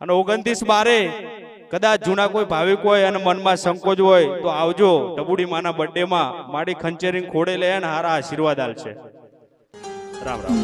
અને ઓગણત્રીસ બારે કદાચ જૂના કોઈ ભાવિક હોય અને મનમાં સંકોચ હોય તો આવજો ડબુડી માના બર્થડેમાં માડી ખંચેરી ખોડે લે અને હારા આશીર્વાદ આલશે. રામ રામ.